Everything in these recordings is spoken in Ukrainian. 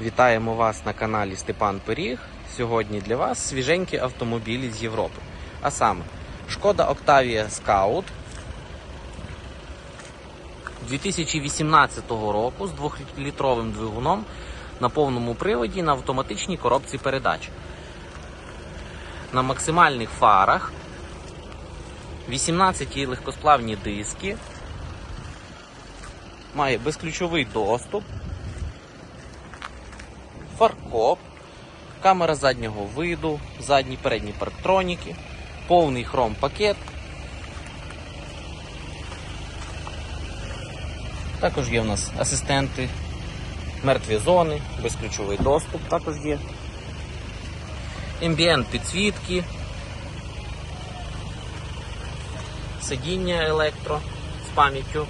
Вітаємо вас на каналі Степан Пиріг. Сьогодні для вас свіженькі автомобілі з Європи. А саме Шкода Octavia Scout 2018 року з 2-літровим двигуном на повному приводі на автоматичній коробці передач. На максимальних фарах 18 легкосплавні диски. Має безключовий доступ фаркоп, камера заднього виду, задні передні парктроніки, повний хром пакет. Також є у нас асистенти, мертві зони, безключовий доступ також є. Ембієнт підсвітки, сидіння електро з пам'яттю.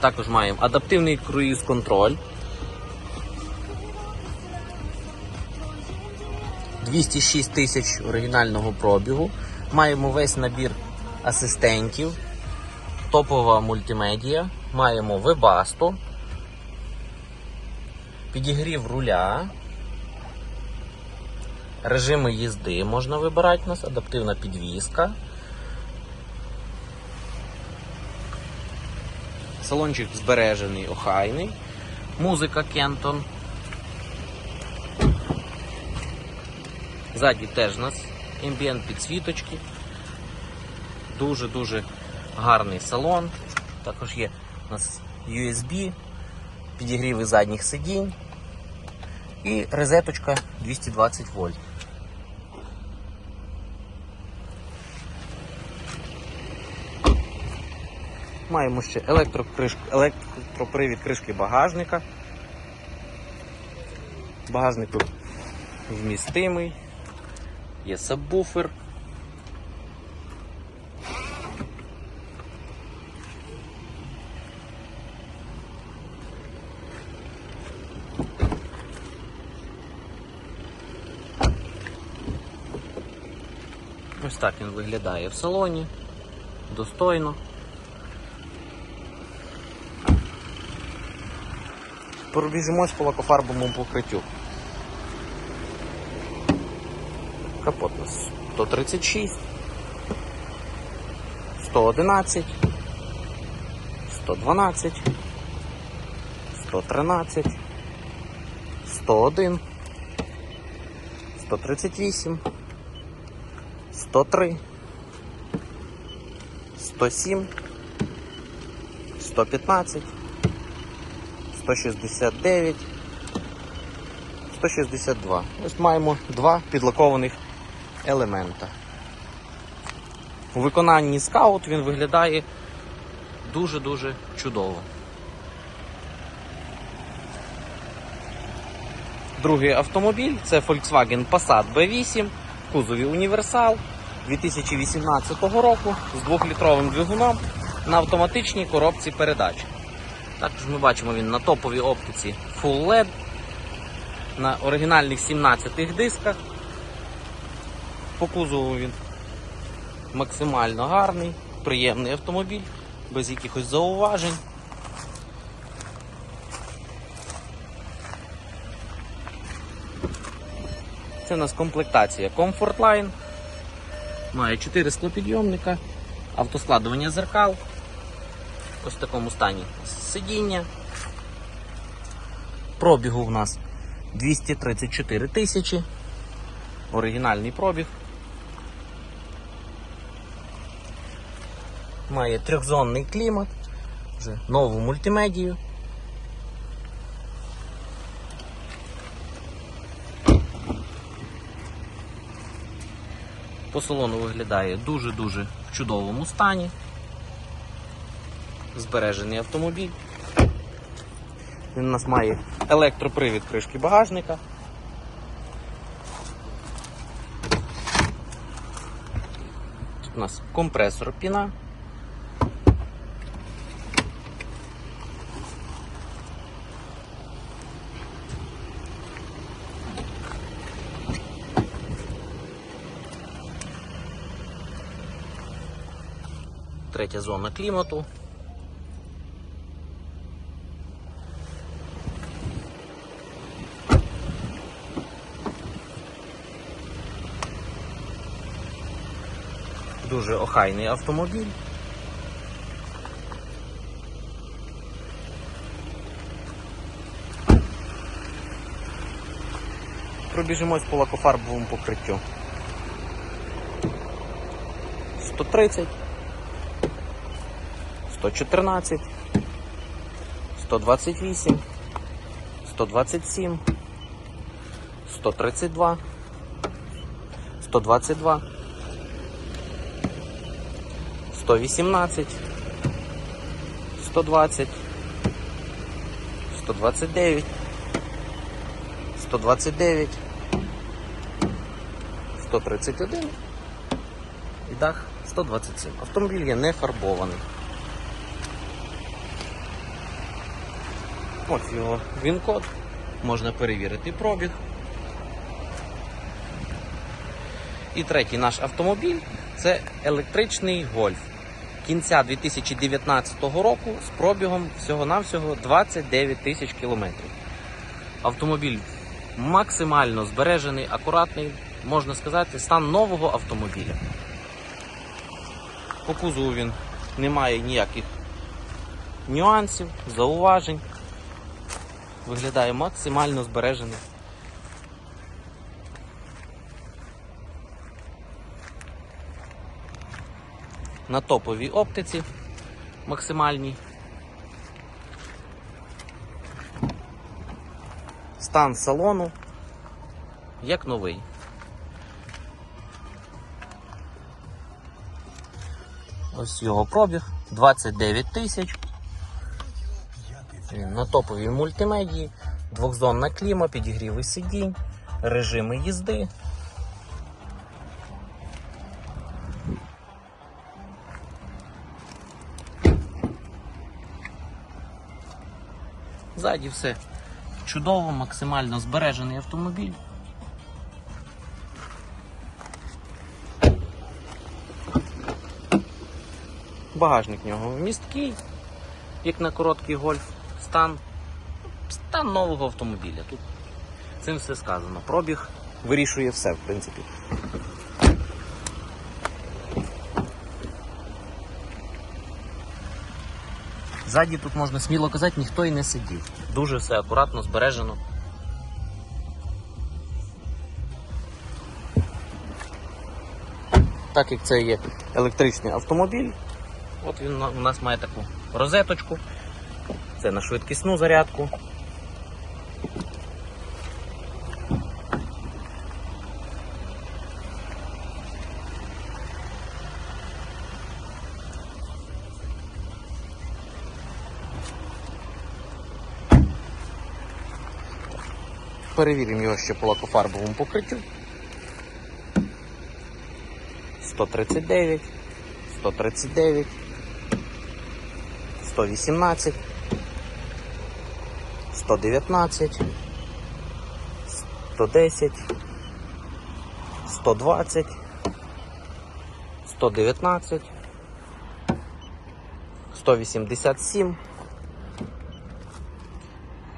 Також маємо адаптивний круїз-контроль. 206 тисяч оригінального пробігу. Маємо весь набір асистентів, топова мультимедія, маємо вебасту, підігрів руля, режими їзди можна вибирати у нас, адаптивна підвізка. Салончик збережений, охайний. Музика Кентон. Ззаді теж у нас ембієнт підсвіточки. Дуже-дуже гарний салон. Також є у нас USB, підігріви задніх сидінь і розеточка 220 вольт. Маємо ще електропривід кришки багажника. Багажник тут вмістимий, є сабвуфер. Ось так він виглядає в салоні. Достойно. Пробіжимось по лакофарбовому покриттю. Капот у нас 136, 111, 112, 113, 101, 138, 103, 107, 115, 169, 162. Ось маємо два підлакованих елемента. У виконанні скаут він виглядає дуже-дуже чудово. Другий автомобіль це Volkswagen Passat B8 в кузові Універсал 2018 року з 2-літровим двигуном на автоматичній коробці передач. Також ми бачимо він на топовій оптиці Full LED, на оригінальних 17 дисках. По кузову він максимально гарний, приємний автомобіль, без якихось зауважень. Це у нас комплектація Comfort Line. Має 4 склопідйомника, автоскладування зеркал. Ось в такому стані сидіння. Пробігу в нас 234 тисячі. Оригінальний пробіг. Має трьохзонний клімат, вже нову мультимедію. По салону виглядає дуже-дуже в чудовому стані. Збережений автомобіль. Він у нас має електропривід кришки багажника. Тут у нас компресор піна. Третя зона клімату. Дуже охайний автомобіль. Пробіжимось по лакофарбовому покриттю. 130, 114, 128, 127, 132, 122, 118, 120, 129, 129, 131 і дах 127. Автомобіль є не фарбований. Ось його він-код. Можна перевірити пробіг. І третій наш автомобіль це електричний гольф кінця 2019 року з пробігом всього-навсього 29 тисяч кілометрів. Автомобіль максимально збережений, акуратний, можна сказати, стан нового автомобіля. По кузову він не має ніяких нюансів, зауважень. Виглядає максимально збережений. На топовій оптиці максимальній. Стан салону як новий. Ось його пробіг 29 тисяч. Він На топовій мультимедії, двохзонна кліма, підігріви сидінь, режими їзди. Ззаді все чудово, максимально збережений автомобіль. Багажник нього місткий, як на короткий гольф, стан, стан нового автомобіля. Тут цим все сказано. Пробіг вирішує все, в принципі. Ззаді тут можна сміло казати, ніхто і не сидів. Дуже все акуратно, збережено. Так як це є електричний автомобіль, от він у нас має таку розеточку. Це на швидкісну зарядку. Перевіримо його ще по лакофарбовому покриттю. 139, 139, 118, 119, 110, 120, 119, 187,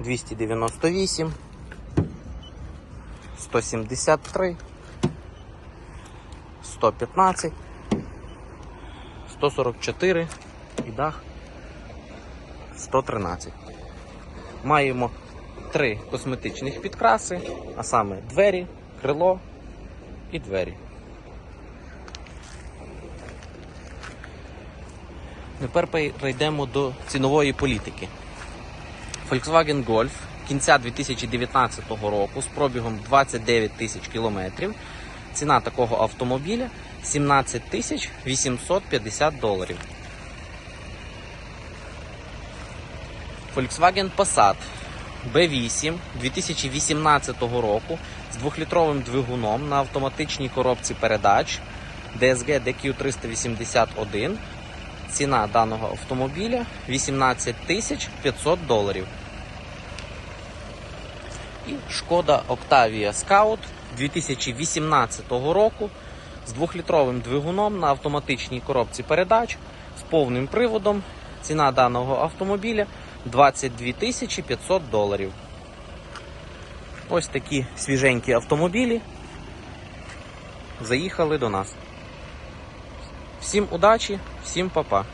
298, 173, 115, 144 і дах 113. Маємо три косметичних підкраси, а саме двері, крило і двері. Тепер перейдемо до цінової політики. Volkswagen Golf кінця 2019 року з пробігом 29 тисяч кілометрів. Ціна такого автомобіля 17 тисяч 850 доларів. Volkswagen Passat B8 2018 року з 2-літровим двигуном на автоматичній коробці передач DSG DQ381. Ціна даного автомобіля 18 тисяч 500 доларів. І Шкода Octavia Scout 2018 року з двохлітровим двигуном на автоматичній коробці передач з повним приводом. Ціна даного автомобіля 22 тисячі 500 доларів. Ось такі свіженькі автомобілі заїхали до нас. Всім удачі, всім па-па.